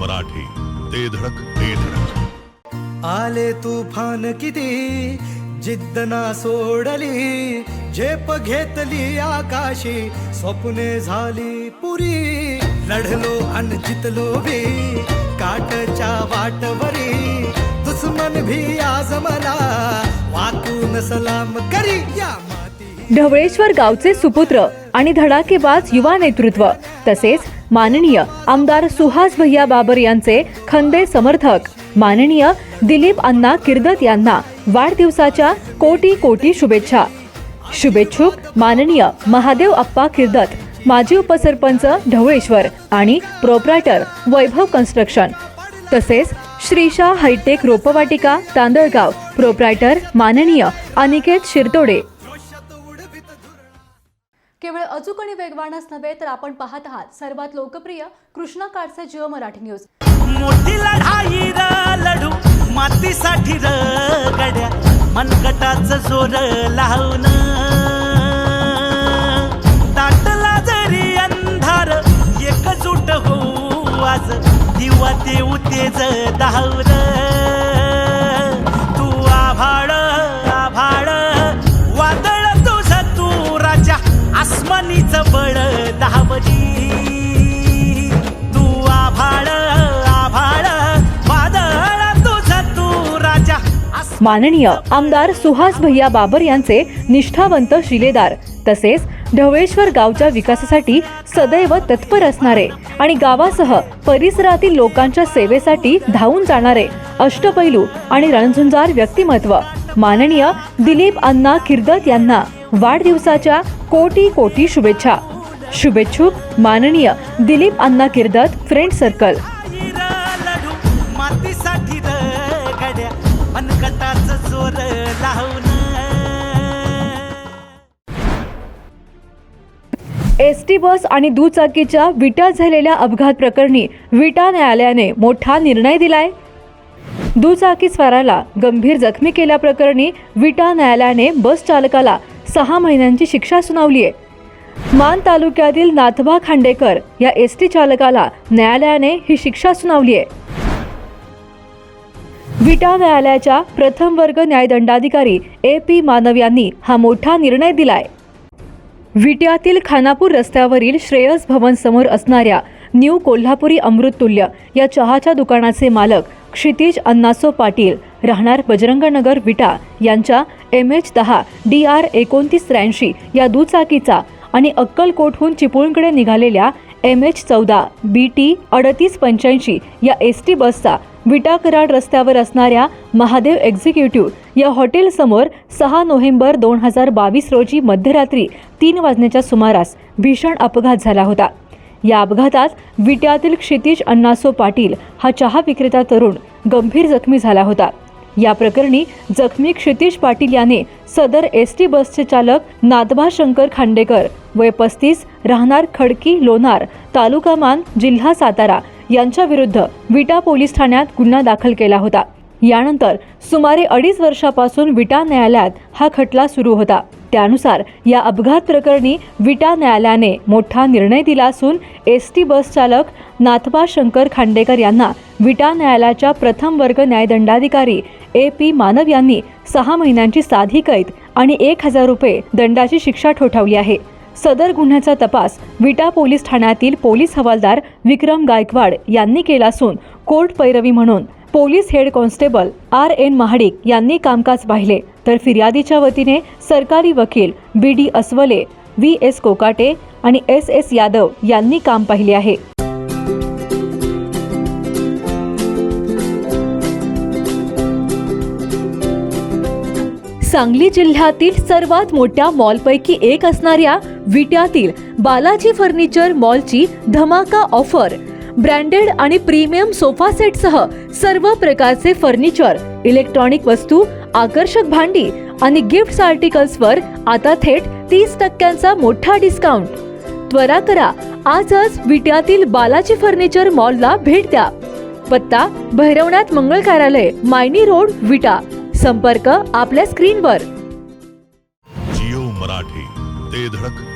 मराठी ते धडक ते धडक. आले तुफान किती जिद्द ना सोडली झेप घेतली आकाशी स्वप्ने झाली पुरी. लढलो अन जितलो भी काटच्या वाटवरी. दुश्मन भी आज मला वाकून सलाम करी या माती ढवळेश्वर गावचे सुपुत्र आणि धडाकेबाज युवा नेतृत्व. तसेच माननीय आमदार सुहास भैया बाबर यांचे खंदे समर्थक माननीय दिलीप अण्णा किर्दत यांना वाढदिवसाच्या कोटी कोटी शुभेच्छा. शुभेच्छुक माननीय महादेव अप्पा किर्दत माजी उपसरपंच ढवळेश्वर आणि प्रोप्रायटर वैभव कन्स्ट्रक्शन. तसेच श्रीशा हायटेक रोपवाटिका तांदळगाव प्रोप्रायटर माननीय अनिकेत शिरतोडे केवळ अचूक आणि वेगवानच नव्हे तर आपण पाहत आहात सर्वात लोकप्रिय कृष्णा काडसे जिओ मराठी न्यूज. मोठी लढाई र लढू मातीसाठी र गड्या मनगटाच जोर लावून दाटला जरी अंधार एकजूट होऊ आज दिवा देऊ तेज दावर तू आभाळ माननीय आमदार सुहास भैया बाबर यांचे निष्ठावंत शिलेदार तसेच ढवळेश्वर गावच्या विकासासाठी सदैव तत्पर असणारे आणि गावासह परिसरातील लोकांच्या सेवेसाठी धावून जाणारे अष्टपैलू आणि रणझुंजार व्यक्तिमत्व माननीय दिलीप अण्णा किर्दत यांना वाढदिवसाच्या कोटी कोटी शुभेच्छा. शुभेच्छुक माननीय दिलीप अण्णा किर्दत फ्रेंड सर्कल. जोर लावून. एस टी बस आणि दुचाकीच्या विटा झालेल्या अपघात प्रकरणी विटा न्यायालयाने मोठा निर्णय दिलाय. दुचाकी स्वाराला गंभीर जखमी केल्याप्रकरणी विटा न्यायालयाने बस चालकाला सहा महिन्यांची शिक्षा सुनावली आहे मान तालुक्यातील नाथबा खांडेकर या एस टी चालकाला न्यायालयाने ही शिक्षा सुनावली आहे विटा न्यायालयाच्या प्रथम वर्ग न्यायदंडाधिकारी ए पी मानव यांनी हा मोठा निर्णय दिलाय. विट्यातील खानापूर रस्त्यावरील श्रेयस भवन समोर असणाऱ्या न्यू कोल्हापुरी अमृततुल्य या चहाच्या दुकानाचे मालक क्षितिज अन्नासो पाटील राहणार बजरंगनगर विटा यांच्या एम एच दहा डी आर एकोणतीस त्र्याऐंशी या दुचाकीचा आणि अक्कलकोटहून चिपळूणकडे निघालेल्या एम एच चौदा बी टी अडतीस पंच्याऐंशी या एस टी बसचा विटा कराड रस्त्यावर असणाऱ्या महादेव एक्झिक्युटिव्ह या हॉटेलसमोर सहा नोव्हेंबर दोन हजार बावीस रोजी मध्यरात्री तीन वाजण्याच्या सुमारास भीषण अपघात झाला होता. या अपघातात विट्यातील क्षितिज अण्णासो पाटील हा चहा विक्रेता तरुण गंभीर जखमी झाला होता. या प्रकरणी जखमी क्षितिश पाटील याने सदर एस टी बसचे चालक नादबा शंकर खांडेकर वय पस्तीस राहणार खडकी लोणार तालुका मान जिल्हा सातारा यांच्या विरुद्ध विटा पोलीस ठाण्यात गुन्हा दाखल केला होता. यानंतर सुमारे अडीच वर्षापासून विटा न्यायालयात हा खटला सुरू होता. त्यानुसार या अपघात प्रकरणी विटा न्यायालयाने मोठा निर्णय दिला असून एस टी बस चालक नाथबा शंकर खांडेकर यांना विटा न्यायालयाच्या प्रथम वर्ग न्यायदंडाधिकारी ए पी मानव यांनी सहा महिन्यांची साधी कैद आणि एक हजार रुपये दंडाची शिक्षा ठोठावली आहे. सदर गुन्ह्याचा तपास विटा पोलीस ठाण्यातील पोलीस हवालदार विक्रम गायकवाड यांनी केला असून कोर्ट पैरवी म्हणून police head constable R N Mahadik यांनी कामकाज पाहिले. तर फिर्यादीच्या वतीने सरकारी वकील B D Aswale V S Kokate आणि एस एस यादव यांनी काम पाहिले आहे. सांगली जिल्ह्यातील सर्वात मोठ्या मॉलपैकी एक असणाऱ्या विट्यातील बालाजी फर्निचर मॉलची धमाका ऑफर. ब्रँडेड आणि प्रीमियम सोफा सेटसह सर्व प्रकारचे फर्निचर इलेक्ट्रॉनिक वस्तू आकर्षक भांडी आणि गिफ्ट आर्टिकल्सवर आता थेट तीस टक्क्यांचा मोठा डिस्काउंट. त्वरा करा आजच विट्यातील बालाजी फर्निचर मॉलला भेट द्या. पत्ता भैरवनाथ मंगळ कार्यालय मायनी रोड विटा. संपर्क आपल्या स्क्रीनवर. जिओ मराठी ते धडक.